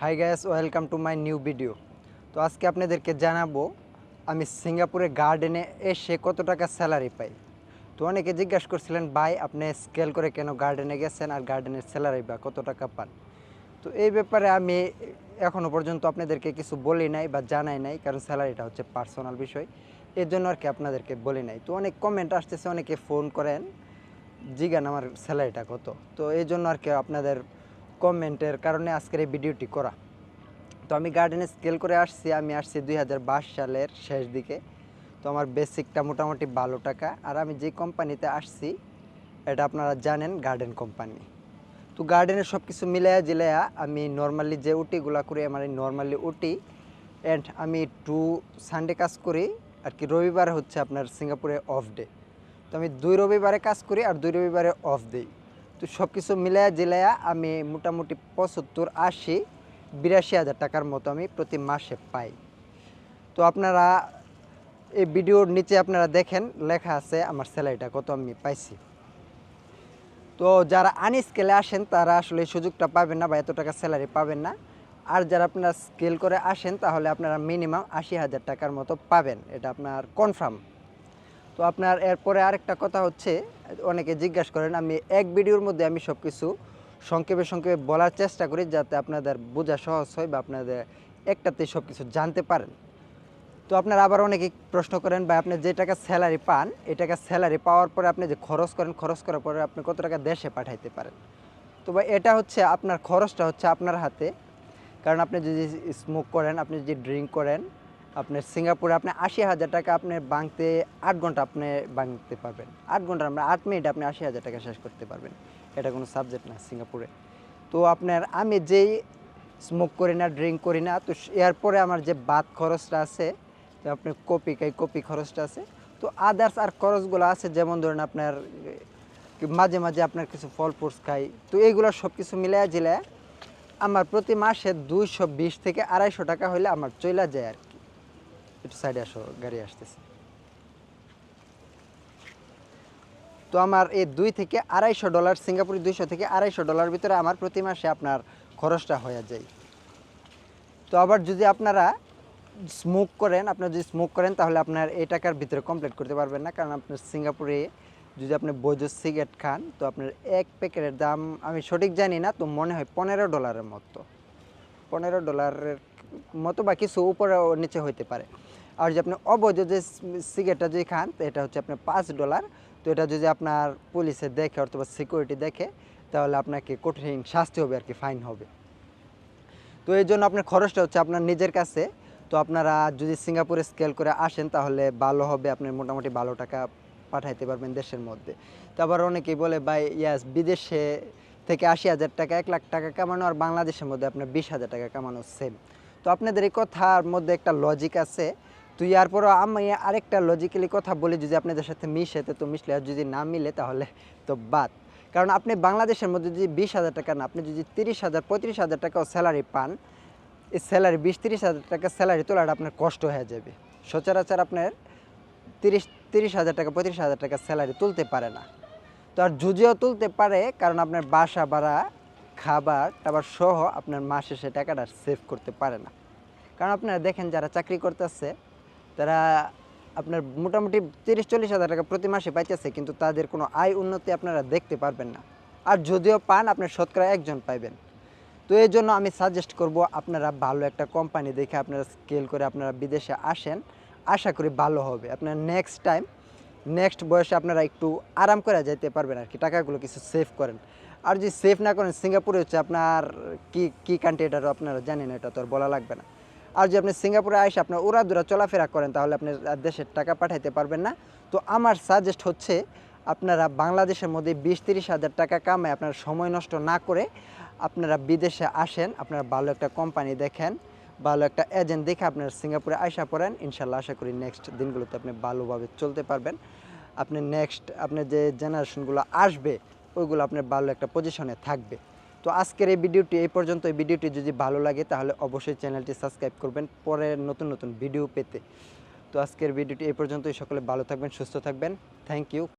Hi guys welcome to my new video তো আজকে আপনাদেরকে জানাব, আমি সিঙ্গাপুরে গার্ডেনে এসে কত টাকা স্যালারি পাই। তো অনেকে জিজ্ঞাসা করছিলেন, ভাই, আপনি স্কেল করে কেন গার্ডেনে গেছেন আর গার্ডেনের স্যালারি বা কত টাকা পান? তো এই ব্যাপারে আমি এখনও পর্যন্ত আপনাদেরকে কিছু বলি নাই বা জানাই নাই, কারণ স্যালারিটা হচ্ছে পার্সোনাল বিষয়। এর জন্য আর কি আপনাদেরকে বলি নাই। তো অনেক কমেন্ট আসতেছে, অনেকে ফোন করেন, জিগান, আমার স্যালারিটা কত? তো এই জন্য আর কি আপনাদের কমেন্টের কারণে আজকের এই ভিডিওটি করা। তো আমি গার্ডেনে স্কেল করে আসছি, আমি আসছি দুই হাজার বাইশ সালের শেষ দিকে। তো আমার বেসিকটা মোটামুটি ভালো টাকা। আর আমি যে কোম্পানিতে আসছি, এটা আপনারা জানেন গার্ডেন কোম্পানি তো গার্ডেনের সব কিছু মিলাইয়া জিলাইয়া আমি নর্মালি যে উটিগুলা করি, আমার এই নর্মালি উটি অ্যান্ড আমি টু সানডে কাজ করি, আর কি রবিবার হচ্ছে আপনার সিঙ্গাপুরে অফ ডে তো আমি দুই রবিবারে কাজ করি, আর দুই রবিবারে অফ দিই তো সব কিছু মিলাইয়া জিলাইয়া আমি মোটামুটি পঁচাত্তর আশি, বিরাশি হাজার টাকার মতো আমি প্রতি মাসে পাই। তো আপনারা এই ভিডিওর নিচে আপনারা দেখেন, লেখা আছে আমার স্যালারিটা কত আমি পাইছি। তো যারা আনস্কেলে আসেন, তারা আসলে সুযোগটা পাবেন না বা এত টাকা স্যালারি পাবেন না। আর যারা আপনারা স্কেল করে আসেন, তাহলে আপনারা মিনিমাম আশি হাজার টাকার মতো পাবেন। এটা আপনার কনফার্ম। তো আপনার এরপরে আরেকটা কথা হচ্ছে, অনেকে জিজ্ঞাসা করেন, আমি এক ভিডিওর মধ্যে আমি সব কিছু সংক্ষেপে সংক্ষেপে বলার চেষ্টা করি যাতে আপনাদের বোঝা সহজ হয় বা আপনাদের একটাতে সব কিছু জানতে পারেন। তো আপনারা আবার অনেকে প্রশ্ন করেন বা আপনি যে টাকা স্যালারি পান, এই টাকা স্যালারি পাওয়ার পরে আপনি যে খরচ করেন, খরচ করার পরে আপনি কত টাকা দেশে পাঠাইতে পারেন? তো ভাই এটা হচ্ছে আপনার খরচটা হচ্ছে আপনার হাতে। কারণ আপনি যদি স্মোক করেন, আপনি যদি ড্রিঙ্ক করেন আপনার সিঙ্গাপুরে আপনি আশি হাজার টাকা আপনি বাংতে আট ঘণ্টা আপনি বাংতে পারবেন। আট ঘণ্টা আমরা আট মিনিট আপনি আশি হাজার টাকা শেষ করতে পারবেন। এটা কোনো সাবজেক্ট না সিঙ্গাপুরে। তো আপনার আমি যেই স্মোক করি না ড্রিঙ্ক করি না, তো এরপরে আমার যে বাদ খরচটা আছে তো আপনি কপি খাই কপি খরচটা আছে, তো আদার্স আর খরচগুলো আছে, যেমন ধরেন আপনার মাঝে মাঝে আপনার কিছু ফল ফ্রুটস খাই, তো এইগুলো সব কিছু মিলাইয়া জিলায় আমার প্রতি মাসে দুইশো বিশ থেকে আড়াইশো টাকা হলে আমার চইলা যায় আর কি। একটু সাইডে আসো, গাড়ি আসতেছে। তো আমার এই দুই থেকে আড়াইশো ডলার, সিঙ্গাপুরি দুইশো থেকে আড়াইশো ডলার ভিতরে আমার প্রতি মাসে আপনার খরচটা হয়ে যায়। তো আবার যদি আপনারা স্মোক করেন, আপনার যদি স্মোক করেন, তাহলে আপনার এই টাকার ভিতরে কমপ্লিট করতে পারবেন না। কারণ আপনার সিঙ্গাপুরে যদি আপনি বৈধ সিগারেট খান, তো আপনার এক প্যাকেটের দাম, আমি সঠিক জানি না, তো মনে হয় পনেরো ডলারের মতো। পনেরো ডলারের মতো বা কিছু উপরে নিচে হইতে পারে। আর যদি আপনি অবৈধ যে সিগারেটটা যদি খান, এটা হচ্ছে আপনার পাঁচ ডলার। তো এটা যদি আপনার পুলিশে দেখে অথবা সিকিউরিটি দেখে, তাহলে আপনাকে কঠিন শাস্তি হবে আর কি, ফাইন হবে। তো এই জন্য আপনার খরচটা হচ্ছে আপনার নিজের কাছে। তো আপনারা যদি সিঙ্গাপুরে স্কেল করে আসেন, তাহলে ভালো হবে। আপনি মোটামুটি ভালো টাকা পাঠাইতে পারবেন দেশের মধ্যে। তো আবার অনেকেই বলে, ভাই, ইয়াস, বিদেশে থেকে আশি হাজার টাকা, এক লাখ টাকা কামানো আর বাংলাদেশের মধ্যে আপনার বিশ হাজার টাকা কামানো সেম তো আপনাদের এই কথার মধ্যে একটা লজিক আছে। তো ইয়ার পরও আমি আরেকটা লজিক্যালি কথা বলি যদি আপনাদের সাথে মিশে, তো মিশলে আর যদি না মিলে তাহলে তো বাদ। কারণ আপনি বাংলাদেশের মধ্যে যদি বিশ হাজার টাকা না, আপনি যদি তিরিশ হাজার, পঁয়ত্রিশ হাজার টাকাও স্যালারি পান, এই স্যালারি বিশ, তিরিশ হাজার টাকা স্যালারি তোলাটা আপনার কষ্ট হয়ে যাবে। সচরাচর আপনার তিরিশ তিরিশ হাজার টাকা, পঁয়ত্রিশ হাজার টাকা স্যালারি তুলতে পারে না। তো আর যদিও তুলতে পারে, কারণ আপনার বাসা ভাড়া, খাবার টাবার সহ আপনার মাসে সে টাকাটা সেভ করতে পারে না। কারণ আপনারা দেখেন যারা চাকরি করতেছে, তারা আপনার মোটামুটি তিরিশ, চল্লিশ হাজার টাকা প্রতি মাসে পাইতেছে, কিন্তু তাদের কোনো আয় উন্নতি আপনারা দেখতে পারবেন না। আর যদিও পান, আপনার শতকরা একজন পাইবেন। তো এই জন্য আমি সাজেস্ট করব আপনারা ভালো একটা কোম্পানি দেখে আপনারা স্কেল করে আপনারা বিদেশে আসেন। আশা করি ভালো হবে। আপনার নেক্সট টাইম নেক্সট বয়সে আপনারা একটু আরাম করে যেতে পারবেন আর কি, টাকাগুলো কিছু সেভ করেন। আর যদি সেভ না করেন, সিঙ্গাপুরে হচ্ছে আপনার কি কি কান্ট্রি এটারও আপনারা জানেন এটা তো আর বলা লাগবে না। আর যদি আপনি সিঙ্গাপুরে আসে আপনার উড়াদুরা চলাফেরা করেন, তাহলে আপনি দেশের টাকা পাঠাইতে পারবেন না। তো আমার সাজেস্ট হচ্ছে আপনারা বাংলাদেশের মধ্যে বিশ তিরিশ হাজার টাকা কামায় আপনারা সময় নষ্ট না করে আপনারা বিদেশে আসেন, আপনারা ভালো একটা কোম্পানি দেখেন। ভালো একটা এজেন্ট দেখে আপনার সিঙ্গাপুরে আসা পড়েন। ইনশাল্লাহ আশা করি নেক্সট দিনগুলোতে আপনি ভালোভাবে চলতে পারবেন। আপনি নেক্সট আপনার যে জেনারেশনগুলো আসবে, ওইগুলো আপনার ভালো একটা পজিশনে থাকবে। তো আজকের এই ভিডিওটি এই পর্যন্ত। এই ভিডিওটি যদি ভালো লাগে, তাহলে অবশ্যই চ্যানেলটি সাবস্ক্রাইব করবেন পরে নতুন নতুন ভিডিও পেতে। তো আজকের ভিডিওটি এই পর্যন্তই। সকলে ভালো থাকবেন, সুস্থ থাকবেন। Thank you